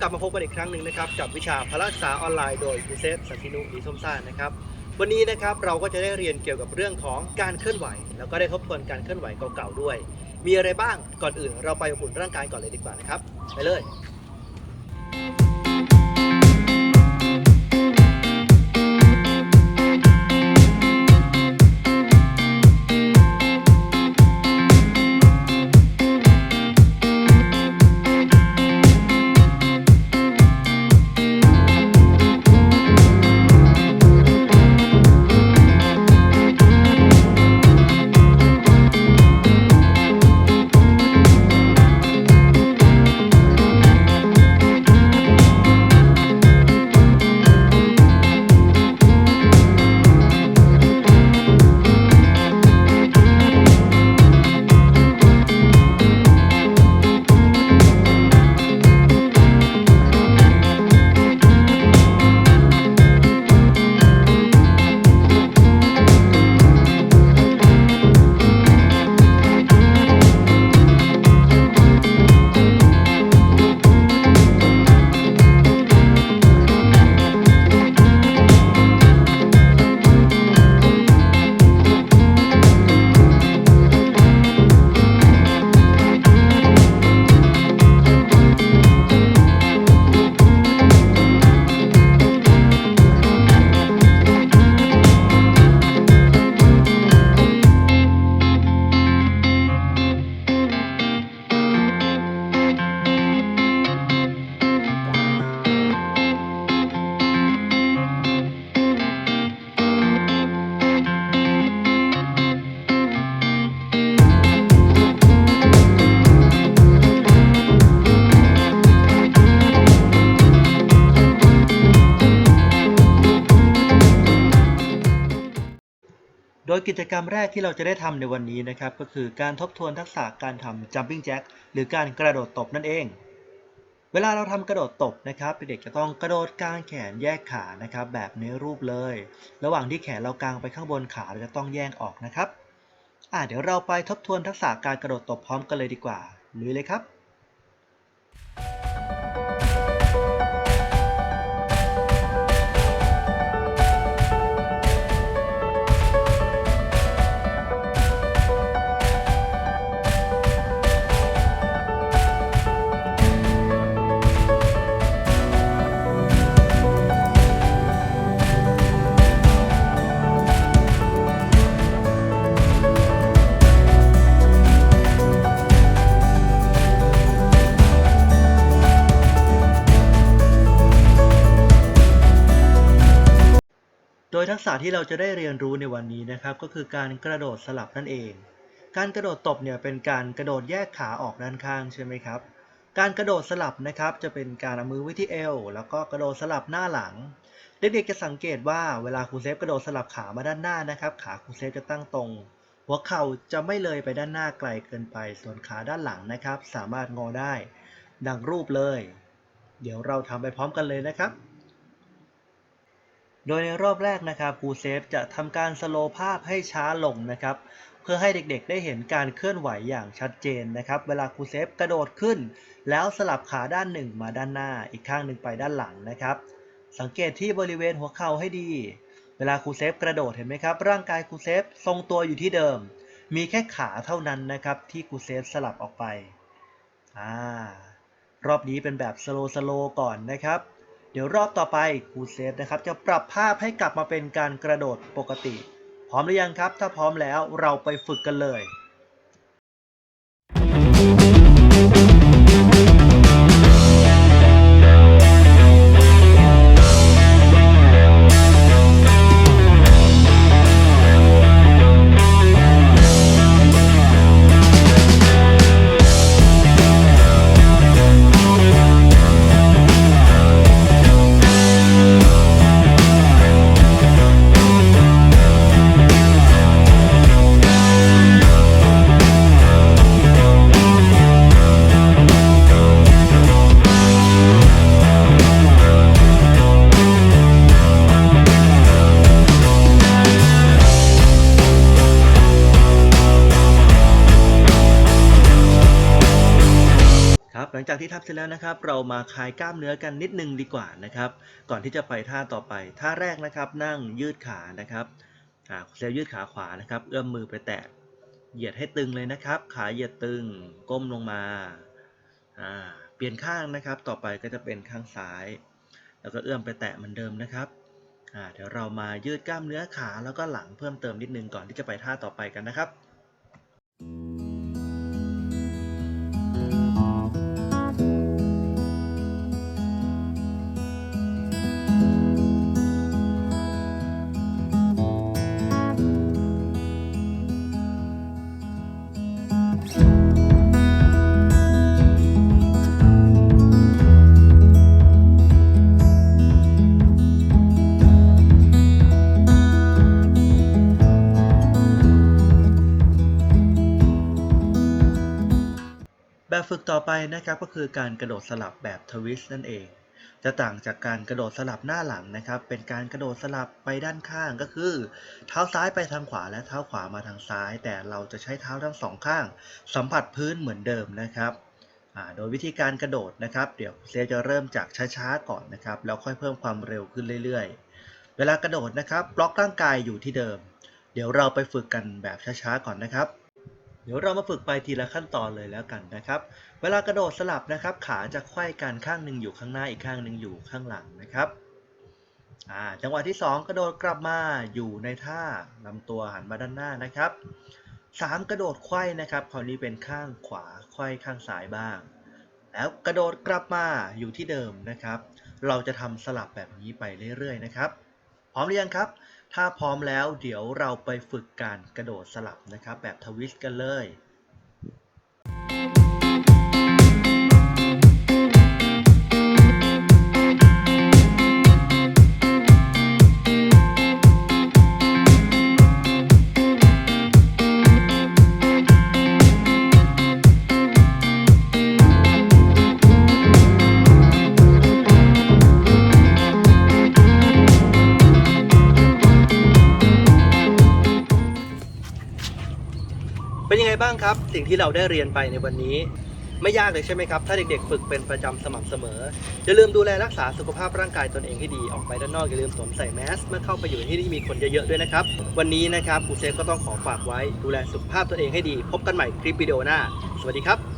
กลับมาพบกันอีกครั้งหนึ่งนะครับกับวิชาพละศึกษาออนไลน์โดยครูเซฟสันตินุดีส้มซ่านนะครับ วันนี้นะครับเราก็จะได้เรียนเกี่ยวกับเรื่องของการเคลื่อนไหว แล้วก็ได้ทบทวนการเคลื่อนไหวเก่าๆด้วย มีอะไรบ้างก่อนอื่น เราไปอบอุ่นร่างกายก่อนเลยดีกว่านะครับไปเลย โดยกิจกรรมแรกที่เราจะได้ทำในวันนี้นะครับ ก็คือการทบทวนทักษะการทำ jumping jack หรือการกระโดดตบนั่นเอง เวลาเราทำกระโดดตบนะครับเด็กจะต้องกระโดดกางแขนแยกขานะครับ แบบในรูปเลย ระหว่างที่แขนเรากางไปข้างบนขาเราจะต้องแยกออกนะครับอ่าเดี๋ยวเราไปทบทวนทักษะการกระโดดตบพร้อมกันเลยดีกว่าลุยเลยครับ กษะที่เราจะได้เรียนรู้ในวันนี้นะครับ ก็คือการกระโดดสลับนั่นเอง การกระโดดตบเนี่ยเป็นการกระโดดแยกขาออกด้านข้างใช่ไหมครับ การกระโดดสลับนะครับจะเป็นการเอามือไว้ที่เอวแล้วก็กระโดดสลับหน้าหลัง เด็กๆจะสังเกตว่าเวลาครูเซฟกระโดดสลับขามาด้านหน้านะครับขาครูเซฟจะตั้งตรง หัวเข่าจะไม่เลยไปด้านหน้าไกลเกินไป ส่วนขาด้านหลังนะครับ สามารถงอได้ ดังรูปเลย เดี๋ยวเราทำไปพร้อมกันเลยนะครับ โดยในรอบแรกนะครับครูเซฟจะทำการสโลว์ภาพให้ช้าลงนะครับ เพื่อให้เด็กๆ ได้เห็นการเคลื่อนไหวอย่างชัดเจนนะครับ เวลาครูเซฟกระโดดขึ้น แล้วสลับขาด้านหนึ่งมาด้านหน้า อีกข้างหนึ่งไปด้านหลังนะครับ สังเกตที่บริเวณหัวเข่าให้ดี เวลาครูเซฟกระโดดเห็นไหมครับ ร่างกายครูเซฟทรงตัวอยู่ที่เดิม มีแค่ขาเท่านั้นนะครับที่ครูเซฟสลับออกไปอ่ารอบนี้เป็นแบบสโลสโลก่อนนะครับ เดี๋ยวรอบต่อไปครูเซฟนะครับ จะปรับภาพให้กลับมาเป็นการกระโดดปกติ พร้อมหรือยังครับ ถ้าพร้อมแล้วเราไปฝึกกันเลย ลังจากที่ทำเสร็จแล้วนะครับ เรามาคลายกล้ามเนื้อกันนิดนึงดีกว่านะครับ ก่อนที่จะไปท่าต่อไป ท่าแรกนะครับ นั่งยืดขานะครับเซลล์ยืดขาขวานะครับ เอื้อมมือไปแตะ เหยียดให้ตึงเลยนะครับ ขาเหยียดตึง ก้มลงมา เปลี่ยนข้างนะครับ ต่อไปก็จะเป็นข้างซ้าย แล้วก็เอื้อมไปแตะเหมือนเดิมนะครับเดี๋ยวเรามายืดกล้ามเนื้อขาแล้วก็หลังเพิ่มเติมนิดนึงก่อนที่จะไปท่าต่อไปกันนะครับ แบบฝึกต่อไปนะครับก็คือการกระโดดสลับแบบทวิสต์นั่นเอง จะต่างจากการกระโดดสลับหน้าหลังนะครับ เป็นการกระโดดสลับไปด้านข้างก็คือ เท้าซ้ายไปทางขวาและเท้าขวามาทางซ้าย แต่เราจะใช้เท้าทั้งสองข้าง สัมผัสพื้นเหมือนเดิมนะครับโดยวิธีการกระโดดนะครับ เดี๋ยวเซจะเริ่มจากช้าๆก่อนนะครับแล้วค่อยเพิ่มความเร็วขึ้นเรื่อยๆ เวลากระโดดนะครับบล็อกร่างกายอยู่ที่เดิม เดี๋ยวเราไปฝึกกันแบบช้าๆก่อนนะครับ เดี๋ยวเรามาฝึกไปทีละขั้นตอนเลยแล้วกันนะครับ เวลากระโดดสลับนะครับ ขาจะไขว้กันข้างหนึ่งอยู่ข้างหน้าอีกข้างหนึ่งอยู่ข้างหลังนะครับจังหวะที่ 2 กระโดดกลับมาอยู่ในท่าลำตัวหันมาด้านหน้านะครับ 3 กระโดดไขว้นะครับ คราวนี้เป็นข้างขวาไขว้ข้างซ้ายบ้าง แล้วกระโดดกลับมาอยู่ที่เดิมนะครับ เราจะทำสลับแบบนี้ไปเรื่อยๆนะครับ พร้อมหรือยังครับ ถ้าพร้อมแล้วเดี๋ยวเราไปฝึกการกระโดดสลับนะครับ แบบทวิสต์กันเลยางครับ สิ่งที่เราได้เรียนไปในวันนี้ ไม่ยากเลยใช่ไหมครับ ถ้าเด็กๆ ฝึกเป็นประจำสม่ำเสมอ อย่าลืมดูแลรักษาสุขภาพร่างกายตนเองให้ดี ออกไปด้านนอกอย่าลืมสวมใส่แมสเมื่อเข้าไปอยู่ในที่ที่มีคนเยอะๆด้วยนะครับ วันนี้นะครับครูเซฟก็ต้องขอฝากไว้ดูแลสุขภาพตนเองให้ดี พบกันใหม่คลิปวิดีโอหน้า สวัสดีครับ